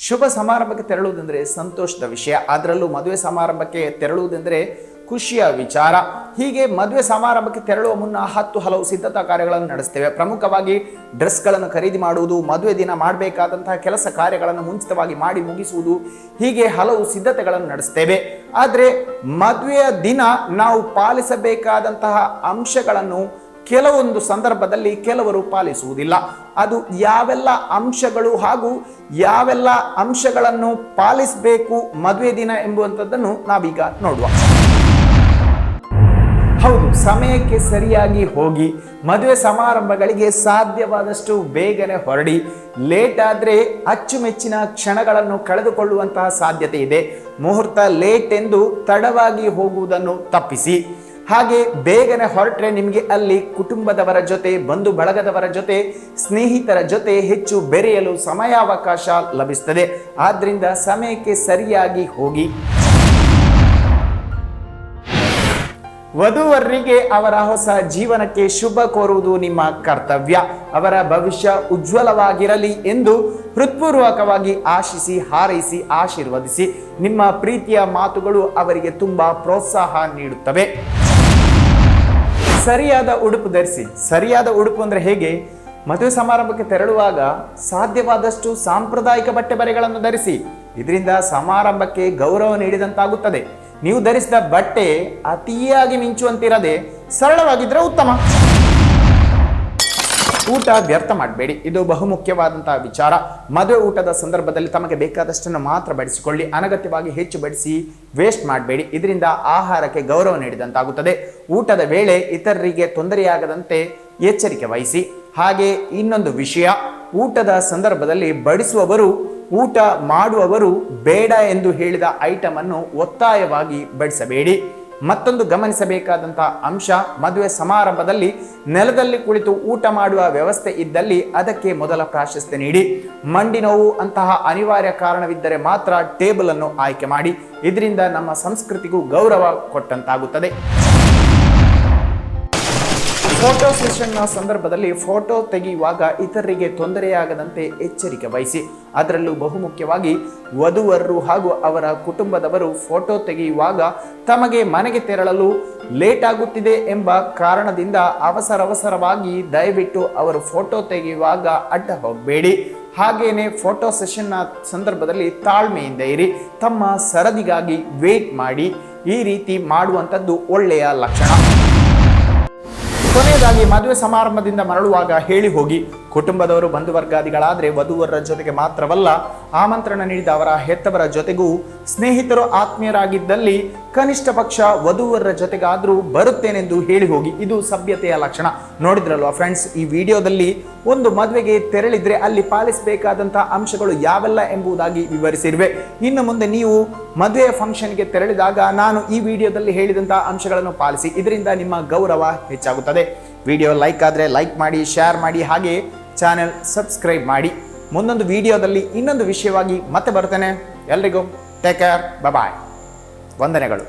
ಶುಭ ಸಮಾರಂಭಕ್ಕೆ ತೆರಳುವುದೆಂದರೆ ಸಂತೋಷದ ವಿಷಯ. ಅದರಲ್ಲೂ ಮದುವೆ ಸಮಾರಂಭಕ್ಕೆ ತೆರಳುವುದೆಂದರೆ ಖುಷಿಯ ವಿಚಾರ. ಹೀಗೆ ಮದುವೆ ಸಮಾರಂಭಕ್ಕೆ ತೆರಳುವ ಮುನ್ನ ಹತ್ತು ಹಲವು ಸಿದ್ಧತಾ ಕಾರ್ಯಗಳನ್ನು ನಡೆಸ್ತೇವೆ. ಪ್ರಮುಖವಾಗಿ ಡ್ರೆಸ್ಗಳನ್ನು ಖರೀದಿ ಮಾಡುವುದು, ಮದುವೆ ದಿನ ಮಾಡಬೇಕಾದಂತಹ ಕೆಲಸ ಕಾರ್ಯಗಳನ್ನು ಮುಂಚಿತವಾಗಿ ಮಾಡಿ ಮುಗಿಸುವುದು, ಹೀಗೆ ಹಲವು ಸಿದ್ಧತೆಗಳನ್ನು ನಡೆಸ್ತೇವೆ. ಆದರೆ ಮದುವೆಯ ದಿನ ನಾವು ಪಾಲಿಸಬೇಕಾದಂತಹ ಅಂಶಗಳನ್ನು ಕೆಲವೊಂದು ಸಂದರ್ಭದಲ್ಲಿ ಕೆಲವರು ಪಾಲಿಸುವುದಿಲ್ಲ. ಅದು ಯಾವೆಲ್ಲ ಅಂಶಗಳು ಹಾಗೂ ಯಾವೆಲ್ಲ ಅಂಶಗಳನ್ನು ಪಾಲಿಸಬೇಕು ಮದುವೆ ದಿನ ಎಂಬುವಂಥದ್ದನ್ನು ನಾವೀಗ ನೋಡುವ. ಹೌದು, ಸಮಯಕ್ಕೆ ಸರಿಯಾಗಿ ಹೋಗಿ ಮದುವೆ ಸಮಾರಂಭಗಳಿಗೆ ಸಾಧ್ಯವಾದಷ್ಟು ಬೇಗನೆ ಹೊರಡಿ. ಲೇಟ್ ಆದರೆ ಅಚ್ಚುಮೆಚ್ಚಿನ ಕ್ಷಣಗಳನ್ನು ಕಳೆದುಕೊಳ್ಳುವಂತಹ ಸಾಧ್ಯತೆ ಇದೆ. ಮುಹೂರ್ತ ಲೇಟ್ ಎಂದು ತಡವಾಗಿ ಹೋಗುವುದನ್ನು ತಪ್ಪಿಸಿ. ಹಾಗೆ ಬೇಗನೆ ಹೊರಟ್ರೆ ನಿಮಗೆ ಅಲ್ಲಿ ಕುಟುಂಬದವರ ಜೊತೆ, ಬಂಧು ಬಳಗದವರ ಜೊತೆ, ಸ್ನೇಹಿತರ ಜೊತೆ ಹೆಚ್ಚು ಬೆರೆಯಲು ಸಮಯಾವಕಾಶ ಲಭಿಸ್ತದೆ. ಆದ್ದರಿಂದ ಸಮಯಕ್ಕೆ ಸರಿಯಾಗಿ ಹೋಗಿ. ವಧುವರರಿಗೆ ಅವರ ಹೊಸ ಜೀವನಕ್ಕೆ ಶುಭ ಕೋರುವುದು ನಿಮ್ಮ ಕರ್ತವ್ಯ. ಅವರ ಭವಿಷ್ಯ ಉಜ್ವಲವಾಗಿರಲಿ ಎಂದು ಹೃತ್ಪೂರ್ವಕವಾಗಿ ಆಶಿಸಿ, ಹಾರೈಸಿ, ಆಶೀರ್ವದಿಸಿ ನಿಮ್ಮ ಪ್ರೀತಿಯ ಮಾತುಗಳು ಅವರಿಗೆ ತುಂಬಾ ಪ್ರೋತ್ಸಾಹ ನೀಡುತ್ತವೆ. ಸರಿಯಾದ ಉಡುಪು ಧರಿಸಿ. ಸರಿಯಾದ ಉಡುಪು ಅಂದ್ರೆ ಹೇಗೆ? ಮದುವೆ ಸಮಾರಂಭಕ್ಕೆ ತೆರಳುವಾಗ ಸಾಧ್ಯವಾದಷ್ಟು ಸಾಂಪ್ರದಾಯಿಕ ಬಟ್ಟೆ ಬರೆಗಳನ್ನು ಧರಿಸಿ. ಇದರಿಂದ ಸಮಾರಂಭಕ್ಕೆ ಗೌರವ ನೀಡಿದಂತಾಗುತ್ತದೆ. ನೀವು ಧರಿಸಿದ ಬಟ್ಟೆ ಅತಿಯಾಗಿ ಮಿಂಚುವಂತಿರದೆ ಸರಳವಾಗಿದ್ದರೆ ಉತ್ತಮ. ಊಟ ವ್ಯರ್ಥ ಮಾಡಬೇಡಿ. ಇದು ಬಹುಮುಖ್ಯವಾದಂತಹ ವಿಚಾರ. ಮದುವೆ ಊಟದ ಸಂದರ್ಭದಲ್ಲಿ ತಮಗೆ ಬೇಕಾದಷ್ಟನ್ನು ಮಾತ್ರ ಬಡಿಸಿಕೊಳ್ಳಿ. ಅನಗತ್ಯವಾಗಿ ಹೆಚ್ಚು ಬಡಿಸಿ ವೇಸ್ಟ್ ಮಾಡಬೇಡಿ. ಇದರಿಂದ ಆಹಾರಕ್ಕೆ ಗೌರವ ನೀಡಿದಂತಾಗುತ್ತದೆ. ಊಟದ ವೇಳೆ ಇತರರಿಗೆ ತೊಂದರೆಯಾಗದಂತೆ ಎಚ್ಚರಿಕೆ ವಹಿಸಿ. ಹಾಗೆ ಇನ್ನೊಂದು ವಿಷಯ. ಊಟದ ಸಂದರ್ಭದಲ್ಲಿ ಬಡಿಸುವವರು, ಊಟ ಮಾಡುವವರು ಬೇಡ ಎಂದು ಹೇಳಿದ ಐಟಮ್ ಅನ್ನು ಒತ್ತಾಯವಾಗಿ ಬಡಿಸಬೇಡಿ. ಮತ್ತೊಂದು ಗಮನಿಸಬೇಕಾದಂತಹ ಅಂಶ, ಮದುವೆ ಸಮಾರಂಭದಲ್ಲಿ ನೆಲದಲ್ಲಿ ಕುಳಿತು ಊಟ ಮಾಡುವ ವ್ಯವಸ್ಥೆ ಇದ್ದಲ್ಲಿ ಅದಕ್ಕೆ ಮೊದಲ ಪ್ರಾಶಸ್ತ್ಯ ನೀಡಿ. ಮಂಡಿ ನೋವು ಅಂತಹ ಅನಿವಾರ್ಯ ಕಾರಣವಿದ್ದರೆ ಮಾತ್ರ ಟೇಬಲ್ ಅನ್ನು ಆಯ್ಕೆ ಮಾಡಿ. ಇದರಿಂದ ನಮ್ಮ ಸಂಸ್ಕೃತಿಗೂ ಗೌರವ ಕೊಟ್ಟಂತಾಗುತ್ತದೆ. ಫೋಟೋ ಸೆಷನ್ನ ಸಂದರ್ಭದಲ್ಲಿ ಫೋಟೋ ತೆಗೆಯುವಾಗ ಇತರರಿಗೆ ತೊಂದರೆಯಾಗದಂತೆ ಎಚ್ಚರಿಕೆ ವಹಿಸಿ. ಅದರಲ್ಲೂ ಬಹುಮುಖ್ಯವಾಗಿ ವಧುವರರು ಹಾಗೂ ಅವರ ಕುಟುಂಬದವರು ಫೋಟೋ ತೆಗೆಯುವಾಗ ತಮಗೆ ಮನೆಗೆ ತೆರಳಲು ಲೇಟ್ ಆಗುತ್ತಿದೆ ಎಂಬ ಕಾರಣದಿಂದ ಅವಸರವಸರವಾಗಿ ದಯವಿಟ್ಟು ಅವರು ಫೋಟೋ ತೆಗೆಯುವಾಗ ಅಡ್ಡ ಹೋಗಬೇಡಿ. ಹಾಗೇನೆ ಫೋಟೋ ಸೆಷನ್ನ ಸಂದರ್ಭದಲ್ಲಿ ತಾಳ್ಮೆಯಿಂದ ಇರಿ. ತಮ್ಮ ಸರದಿಗಾಗಿ ವೇಟ್ ಮಾಡಿ. ಈ ರೀತಿ ಮಾಡುವಂಥದ್ದು ಒಳ್ಳೆಯ ಲಕ್ಷಣ. ಕೊನೆಯದಾಗಿ ಮದುವೆ ಸಮಾರಂಭದಿಂದ ಮರಳುವಾಗ ಹೇಳಿ ಹೋಗಿ. ಕುಟುಂಬದವರು ಬಂಧು ವರ್ಗಾದಿಗಳಾದರೆ ವಧುವರರ ಜೊತೆಗೆ ಮಾತ್ರವಲ್ಲ, ಆಮಂತ್ರಣ ನೀಡಿದ ಅವರ ಹೆತ್ತವರ ಜೊತೆಗೂ ಸ್ನೇಹಿತರು ಆತ್ಮೀಯರಾಗಿದ್ದಲ್ಲಿ ಕನಿಷ್ಠ ಪಕ್ಷ ವಧುವರರ ಜೊತೆಗಾದರೂ ಬರುತ್ತೇನೆಂದು ಹೇಳಿ ಹೋಗಿ. ಇದು ಸಭ್ಯತೆಯ ಲಕ್ಷಣ. ನೋಡಿದ್ರಲ್ವಾ ಫ್ರೆಂಡ್ಸ್ ಈ ವಿಡಿಯೋದಲ್ಲಿ ಒಂದು ಮದುವೆಗೆ ತೆರಳಿದ್ರೆ ಅಲ್ಲಿ ಪಾಲಿಸಬೇಕಾದಂತಹ ಅಂಶಗಳು ಯಾವೆಲ್ಲ ಎಂಬುದಾಗಿ ವಿವರಿಸಿರುವೆ. ಇನ್ನು ಮುಂದೆ ನೀವು ಮದುವೆಯ ಫಂಕ್ಷನ್ಗೆ ತೆರಳಿದಾಗ ನಾನು ಈ ವಿಡಿಯೋದಲ್ಲಿ ಹೇಳಿದಂತಹ ಅಂಶಗಳನ್ನು ಪಾಲಿಸಿ. ಇದರಿಂದ ನಿಮ್ಮ ಗೌರವ ಹೆಚ್ಚಾಗುತ್ತದೆ. ವಿಡಿಯೋ ಲೈಕ್ ಆದರೆ ಲೈಕ್ ಮಾಡಿ ಶೇರ್ ಮಾಡಿ, ಹಾಗೆ ಚಾನೆಲ್ ಸಬ್ಸ್ಕ್ರೈಬ್ ಮಾಡಿ. ಮುಂದೊಂದು ವಿಡಿಯೋದಲ್ಲಿ ಇನ್ನೊಂದು ವಿಷಯವಾಗಿ ಮತ್ತೆ ಬರ್ತೇನೆ. ಎಲ್ರಿಗೂ ಟೇಕ್ ಕೇರ್ ಬಾಯ್ ವಂದನೆಗಳು.